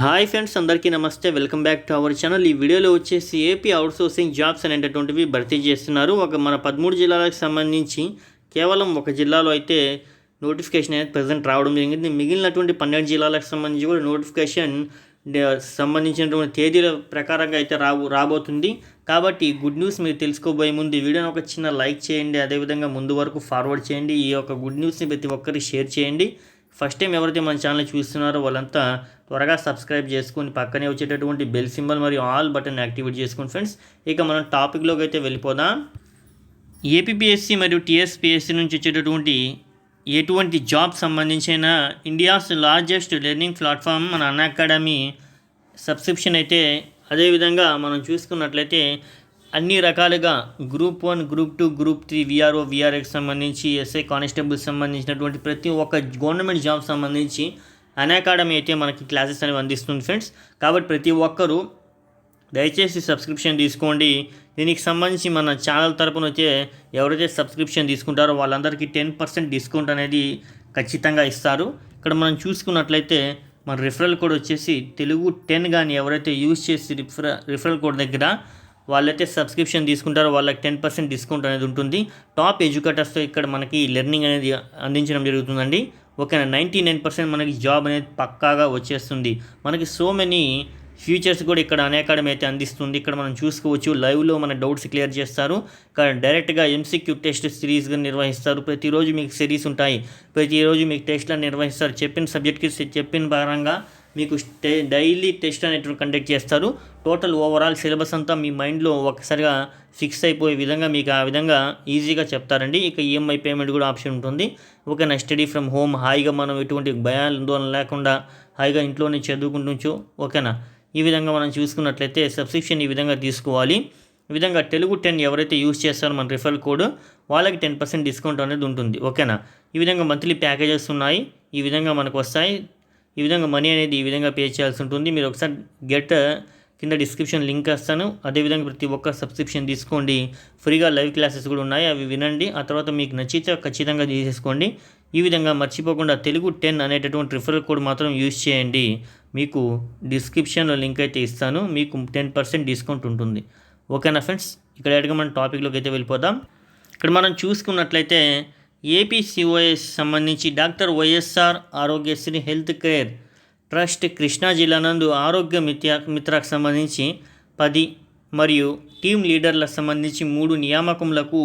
Hi friends అందరికీ నమస్తే. Welcome back to our channel. ఈ వీడియోలో వచ్చేసి ఏపీ అవుట్సోర్సింగ్ జాబ్స్ అనేటటువంటివి భర్తీ చేస్తున్నారు. ఒక మన పదమూడు జిల్లాలకు సంబంధించి కేవలం ఒక జిల్లాలో అయితే నోటిఫికేషన్ అనేది ప్రజెంట్ రావడం జరిగింది. మిగిలినటువంటి పన్నెండు జిల్లాలకు సంబంధించి కూడా నోటిఫికేషన్ సంబంధించినటువంటి తేదీల ప్రకారంగా అయితే రాబో రాబోతుంది. కాబట్టి గుడ్ న్యూస్ మీరు తెలుసుకోబోయే ముందు ఈ వీడియోని ఒక చిన్న లైక్ చేయండి. అదేవిధంగా ముందు వరకు ఫార్వర్డ్ చేయండి. ఈ యొక్క గుడ్ న్యూస్ని ప్రతి ఒక్కరికి షేర్ చేయండి. ఫస్ట్ టైం ఎవరైతే మన ఛానల్ చూస్తున్నారో వాళ్ళంతా త్వరగా సబ్స్క్రైబ్ చేసుకొని పక్కనే వచ్చేటటువంటి బెల్ సింబల్ మరియు ఆల్ బటన్ యాక్టివేట్ చేసుకోండి ఫ్రెండ్స్ ఇక మనం టాపిక్లోకి అయితే వెళ్ళిపోదాం. ఏపీపీఎస్సి మరియు టీఎస్పీఎస్సి నుంచి వచ్చేటటువంటి ఎటువంటి జాబ్ సంబంధించిన ఇండియాస్ లార్జెస్ట్ లెర్నింగ్ ప్లాట్ఫామ్ మన అన్ అకాడమీ సబ్స్క్రిప్షన్ అయితే అదేవిధంగా మనం చూసుకున్నట్లయితే అన్ని రకాలుగా group one group two group three VRO విఆర్ఎక్ సంబంధించి ఎస్ఐ కానిస్టేబుల్ సంబంధించినటువంటి ప్రతి ఒక్క గవర్నమెంట్ జాబ్ సంబంధించి అన్ అకాడమీ అయితే మనకి క్లాసెస్ అనేవి అందిస్తుంది ఫ్రెండ్స్. కాబట్టి ప్రతి ఒక్కరూ దయచేసి సబ్స్క్రిప్షన్ తీసుకోండి. దీనికి సంబంధించి మన ఛానల్ తరపున అయితే ఎవరైతే సబ్స్క్రిప్షన్ తీసుకుంటారో వాళ్ళందరికీ టెన్ పర్సెంట్ డిస్కౌంట్ అనేది ఖచ్చితంగా ఇస్తారు. ఇక్కడ మనం చూసుకున్నట్లయితే మన రిఫరల్ కోడ్ వచ్చేసి తెలుగు టెన్ కానీ ఎవరైతే యూజ్ చేసి రిఫర రిఫరల్ కోడ్ దగ్గర వాళ్ళైతే సబ్స్క్రిప్షన్ తీసుకుంటారో వాళ్ళకి టెన్ పర్సెంట్ డిస్కౌంట్ అనేది ఉంటుంది. టాప్ ఎడ్యుకేటర్స్తో ఇక్కడ మనకి లెర్నింగ్ అనేది అందించడం జరుగుతుందండి. ఓకేనా? నైంటీ నైన్ పర్సెంట్ మనకి జాబ్ అనేది పక్కాగా వచ్చేస్తుంది. మనకి సో మెనీ ఫ్యూచర్స్ కూడా ఇక్కడ అకాడమీ అయితే అందిస్తుంది. ఇక్కడ మనం చూసుకోవచ్చు లైవ్లో మన డౌట్స్ క్లియర్ చేస్తారు. ఇక్కడ డైరెక్ట్గా ఎంసీక్యూ టెస్ట్ సిరీస్గా నిర్వహిస్తారు. ప్రతిరోజు మీకు సిరీస్ ఉంటాయి. ప్రతిరోజు మీకు టెస్ట్లను నిర్వహిస్తారు. చెప్పిన సబ్జెక్ట్కి చెప్పిన పరంగా మీకు స్టే డైలీ టెస్ట్ అనేటువంటి కండక్ట్ చేస్తారు. టోటల్ ఓవరాల్ సిలబస్ అంతా మీ మైండ్లో ఒకసారిగా ఫిక్స్ అయిపోయే విధంగా మీకు ఆ విధంగా ఈజీగా చెప్తారండి. ఇక ఈఎంఐ పేమెంట్ కూడా ఆప్షన్ ఉంటుంది. ఓకేనా స్టడీ ఫ్రమ్ హోమ్ హాయిగా మనం ఎటువంటి భయాందోళన లేకుండా హాయిగా ఇంట్లోనే చదువుకుంటుంచు. ఓకేనా ఈ విధంగా మనం చూసుకున్నట్లయితే సబ్స్క్రిప్షన్ ఈ విధంగా తీసుకోవాలి. ఈ విధంగా తెలుగు టెన్ ఎవరైతే యూజ్ చేస్తారో మన రిఫరల్ కోడ్ వాళ్ళకి టెన్ పర్సెంట్ డిస్కౌంట్ అనేది ఉంటుంది. ఓకేనా ఈ విధంగా మంత్లీ ప్యాకేజెస్ ఉన్నాయి. ఈ విధంగా మనకు వస్తాయి. ఈ విధంగా మనీ అనేది ఈ విధంగా పే చేయాల్సి ఉంటుంది. మీరు ఒకసారి గెట్ కింద డిస్క్రిప్షన్ లింక్ వేస్తాను. అదేవిధంగా ప్రతి ఒక్క సబ్స్క్రిప్షన్ తీసుకోండి. ఫ్రీగా లైవ్ క్లాసెస్ కూడా ఉన్నాయి. అవి వినండి. ఆ తర్వాత మీకు నచ్చితే ఖచ్చితంగా తీసేసుకోండి. ఈ విధంగా మర్చిపోకుండా తెలుగు టెన్ అనేటటువంటి రిఫరల్ కోడ్ మాత్రం యూజ్ చేయండి. మీకు డిస్క్రిప్షన్లో లింక్ అయితే ఇస్తాను. మీకు టెన్ పర్సెంట్ డిస్కౌంట్ ఉంటుంది. ఓకేనా ఫ్రెండ్స్? ఇక్కడ ఎడగా మనం టాపిక్లోకి అయితే వెళ్ళిపోదాం. ఇక్కడ మనం చూసుకున్నట్లయితే ఏపీసీఓఎస్ సంబంధించి doctor YSR Aarogyasri health care trust Krishna జిల్లా నందు ఆరోగ్య మిత్ర మిత్రకు సంబంధించి పది మరియు టీం లీడర్లకు సంబంధించి మూడు నియామకములకు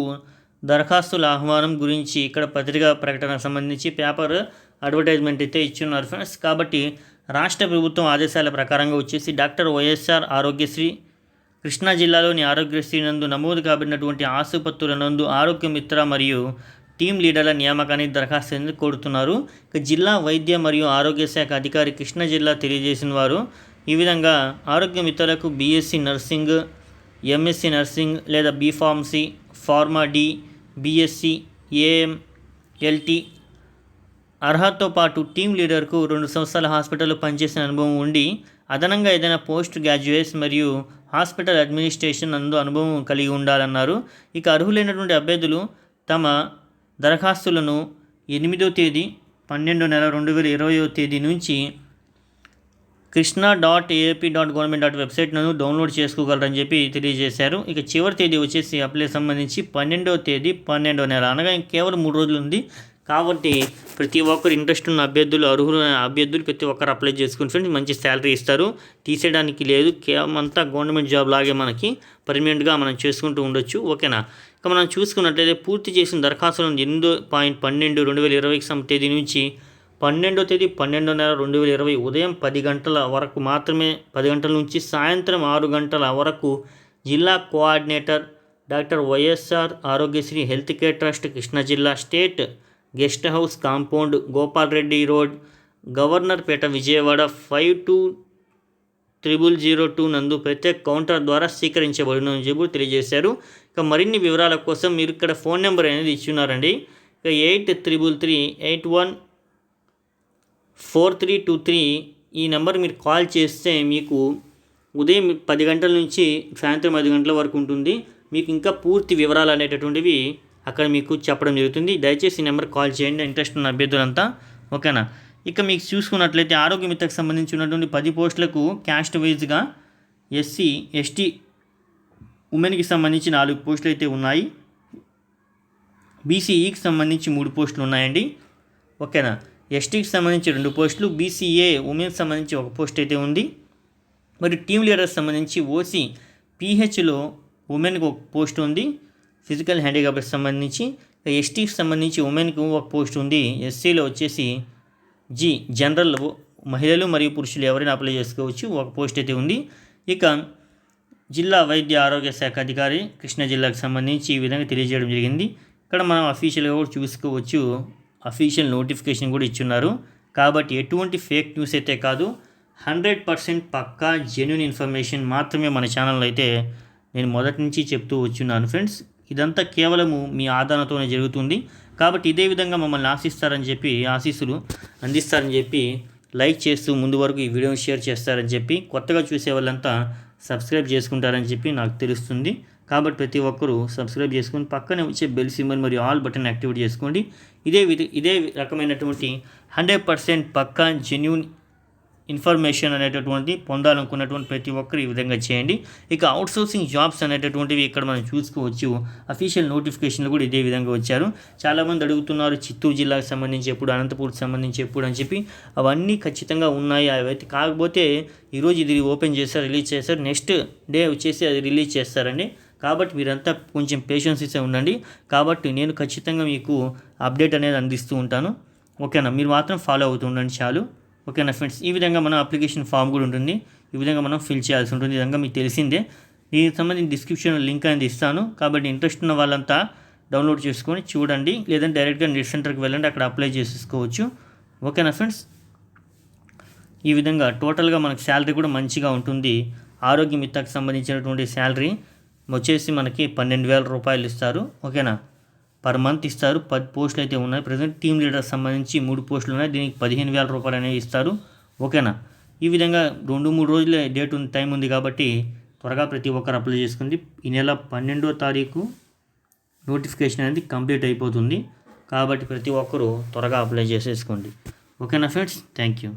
దరఖాస్తుల ఆహ్వానం గురించి ఇక్కడ పత్రికా ప్రకటనకు సంబంధించి పేపర్ అడ్వర్టైజ్మెంట్ అయితే ఇచ్చున్నారు ఫ్రెండ్స్. కాబట్టి రాష్ట్ర ప్రభుత్వం ఆదేశాల ప్రకారంగా వచ్చేసి డాక్టర్ వైఎస్ఆర్ ఆరోగ్యశ్రీ కృష్ణా జిల్లాలోని ఆరోగ్యశ్రీ నందు నమోదు కాబడినటువంటి ఆసుపత్రుల నందు ఆరోగ్య మిత్ర మరియు టీం లీడర్ల నియామకానికి దరఖాస్తు అనేది కోరుతున్నారు. జిల్లా వైద్య మరియు ఆరోగ్య శాఖ అధికారి కృష్ణా జిల్లా తెలియజేసిన వారు ఈ విధంగా ఆరోగ్య మిత్రులకు బీఎస్సీ నర్సింగ్ ఎంఎస్సీ నర్సింగ్ లేదా B pharmacy pharma D BSc A M L T అర్హతతో పాటు టీం లీడర్కు రెండు సంవత్సరాల హాస్పిటల్లో పనిచేసిన అనుభవం ఉండి అదనంగా ఏదైనా పోస్ట్ గ్రాడ్యుయేట్స్ మరియు హాస్పిటల్ అడ్మినిస్ట్రేషన్ అందు అనుభవం కలిగి ఉండాలన్నారు. ఇక అర్హులైనటువంటి అభ్యర్థులు తమ దరఖాస్తులను ఎనిమిదో తేదీ పన్నెండో నెల రెండు వేల ఇరవయో తేదీ నుంచి Krishna dot AP dot government dot వెబ్సైట్ను డౌన్లోడ్ చేసుకోగలరని చెప్పి తెలియజేశారు. ఇక చివరి తేదీ వచ్చేసి అప్లై సంబంధించి పన్నెండవ తేదీ పన్నెండవ నెల అనగా కేవలం మూడు రోజులు ఉంది. కాబట్టి ప్రతి ఒక్కరు ఇంట్రెస్ట్ ఉన్న అభ్యర్థులు అర్హులైన అభ్యర్థులు ప్రతి ఒక్కరు అప్లై చేసుకుని ఫ్రెండ్స్ మంచి శాలరీ ఇస్తారు. తీసేయడానికి లేదు. కేవలం అంతా గవర్నమెంట్ జాబ్ లాగే మనకి పర్మనెంట్గా మనం చేసుకుంటూ ఉండొచ్చు. ఓకేనా ఇక మనం చూసుకున్నట్లయితే పూర్తి చేసిన దరఖాస్తులను ఎనిమిదో పాయింట్ పన్నెండు రెండు వేల ఇరవై తేదీ నుంచి పన్నెండో తేదీ పన్నెండో నెల రెండు వేల ఇరవై ఉదయం పది గంటల వరకు మాత్రమే పది గంటల నుంచి సాయంత్రం ఆరు గంటల వరకు జిల్లా coordinator doctor YSR Aarogyasri health care trust Krishna జిల్లా state guest house compound Gopal Reddy road Governorpet Vijayawada five two triple zero two నందు ప్రత్యేక కౌంటర్ ద్వారా స్వీకరించబడిన చెప్పి తెలియజేశారు. ఇక మరిన్ని వివరాల కోసం మీరు ఇక్కడ ఫోన్ నెంబర్ అనేది ఇచ్చున్నారండి. ఇక eight triple three eight one four three two three ఈ నెంబర్ మీరు కాల్ చేస్తే మీకు ఉదయం పది గంటల నుంచి సాయంత్రం ఐదు గంటల వరకు ఉంటుంది. మీకు ఇంకా పూర్తి వివరాలు అనేటటువంటివి అక్కడ మీకు చెప్పడం జరుగుతుంది. దయచేసి ఈ నెంబర్ కాల్ చేయండి. ఇంట్రెస్ట్ ఉన్న అభ్యర్థులంతా ఓకేనా? ఇక మీకు చూసుకున్నట్లయితే ఆరోగ్య మిత్రకు సంబంధించి ఉన్నటువంటి పది పోస్టులకు క్యాస్ట్ వైజ్గా ఎస్సీ ఎస్టీ ఉమెన్కి సంబంధించి నాలుగు పోస్టులు అయితే ఉన్నాయి. బీసీఈకి సంబంధించి మూడు పోస్టులు ఉన్నాయండి. ఓకేనా? ఎస్టీకి సంబంధించి రెండు పోస్టులు బీసీఏ ఉమెన్కి సంబంధించి ఒక పోస్ట్ అయితే ఉంది. మరి టీమ్ లీడర్కి సంబంధించి ఓసీ పీహెచ్లో ఉమెన్కి ఒక పోస్ట్ ఉంది. ఫిజికల్ హ్యాండిక్యాప్కి సంబంధించి ఎస్టీకి సంబంధించి ఉమెన్కి ఒక పోస్ట్ ఉంది. ఎస్సీలో వచ్చేసి జీ జనరల్ మహిళలు మరియు పురుషులు ఎవరైనా అప్లై చేసుకోవచ్చు. ఒక పోస్ట్ అయితే ఉంది. ఇక జిల్లా వైద్య ఆరోగ్య శాఖ అధికారి కృష్ణా జిల్లాకు సంబంధించి ఈ విధంగా తెలియజేయడం జరిగింది. ఇక్కడ మనం అఫీషియల్గా కూడా చూసుకోవచ్చు. అఫీషియల్ నోటిఫికేషన్ కూడా ఇచ్చున్నారు. కాబట్టి ఎటువంటి ఫేక్ న్యూస్ అయితే కాదు. హండ్రెడ్ పర్సెంట్ పక్కా జెన్యున్ ఇన్ఫర్మేషన్ మాత్రమే మన ఛానల్లో అయితే నేను మొదటి నుంచి చెప్తూ వచ్చున్నాను ఫ్రెండ్స్. ఇదంతా కేవలము మీ ఆదరణతోనే జరుగుతుంది. కాబట్టి ఇదే విధంగా మమ్మల్ని ఆశిస్తారని చెప్పి ఆశీస్సులు అందిస్తారని చెప్పి లైక్ చేస్తూ ముందు వరకు ఈ వీడియోని షేర్ చేస్తారని చెప్పి కొత్తగా చూసే వాళ్ళంతా సబ్స్క్రైబ్ చేసుకుంటారని చెప్పి నాకు తెలుస్తుంది. కాబట్టి ప్రతి ఒక్కరూ సబ్స్క్రైబ్ చేసుకొని పక్కనే వచ్చే బెల్ సింబల్ మరియు ఆల్ బటన్ యాక్టివేట్ చేసుకోండి. ఇదే విధ ఇదే రకమైనటువంటి హండ్రెడ్ పర్సెంట్ పక్కా జెన్యున్ ఇన్ఫర్మేషన్ అనేటటువంటి పొందాలనుకున్నటువంటి ప్రతి ఒక్కరు ఈ విధంగా చేయండి. ఇక అవుట్సోర్సింగ్ జాబ్స్ అనేటటువంటివి ఇక్కడ మనం చూసుకోవచ్చు. అఫీషియల్ నోటిఫికేషన్లు కూడా ఇదే విధంగా వచ్చారు. చాలామంది అడుగుతున్నారు చిత్తూరు జిల్లాకు సంబంధించి ఎప్పుడు అనంతపూర్కి సంబంధించి ఎప్పుడు అని చెప్పి. అవన్నీ ఖచ్చితంగా ఉన్నాయి. అవైతే కాకపోతే ఈరోజు ఇది ఓపెన్ చేస్తారు రిలీజ్ చేస్తారు నెక్స్ట్ డే వచ్చేసి అది రిలీజ్ చేస్తారండి. కాబట్టి మీరంతా కొంచెం పేషెన్స్ ఇస్తే ఉండండి. కాబట్టి నేను ఖచ్చితంగా మీకు అప్డేట్ అనేది అందిస్తూ ఉంటాను. ఓకేనా? మీరు మాత్రం ఫాలో అవుతూ ఉండండి చాలు. ఓకేనా ఫ్రెండ్స్? ఈ విధంగా మనం అప్లికేషన్ ఫామ్ కూడా ఉంటుంది. ఈ విధంగా మనం ఫిల్ చేయాల్సి ఉంటుంది. ఈ విధంగా మీకు తెలిసిందే. దీనికి సంబంధించి డిస్క్రిప్షన్ లింక్ అనేది ఇస్తాను. కాబట్టి ఇంట్రెస్ట్ ఉన్న వాళ్ళంతా డౌన్లోడ్ చేసుకొని చూడండి. లేదంటే డైరెక్ట్గా నెట్ సెంటర్కి వెళ్ళండి. అక్కడ అప్లై చేసేసుకోవచ్చు. ఓకేనా ఫ్రెండ్స్? ఈ విధంగా టోటల్గా మనకు శాలరీ కూడా మంచిగా ఉంటుంది. ఆరోగ్య మిత్తాకి సంబంధించినటువంటి శాలరీ వచ్చేసి మనకి పన్నెండు వేల రూపాయలు ఇస్తారు. ఓకేనా? పర్ మంత్ ఇస్తారు. పది పోస్టులు అయితే ఉన్నాయి. ప్రజెంట్ టీమ్ లీడర్స్ సంబంధించి మూడు పోస్టులు ఉన్నాయి. దీనికి పదిహేను వేల రూపాయలు అనేవి ఇస్తారు. ఓకేనా? ఈ విధంగా రెండు మూడు రోజులే డేట్ ఉంది టైం ఉంది కాబట్టి త్వరగా ప్రతి ఒక్కరు అప్లై చేసుకుంది. ఈ నెల పన్నెండో తారీఖు నోటిఫికేషన్ అనేది కంప్లీట్ అయిపోతుంది. కాబట్టి ప్రతి ఒక్కరూ త్వరగా అప్లై చేసేసుకోండి. ఓకేనా ఫ్రెండ్స్? Thank you.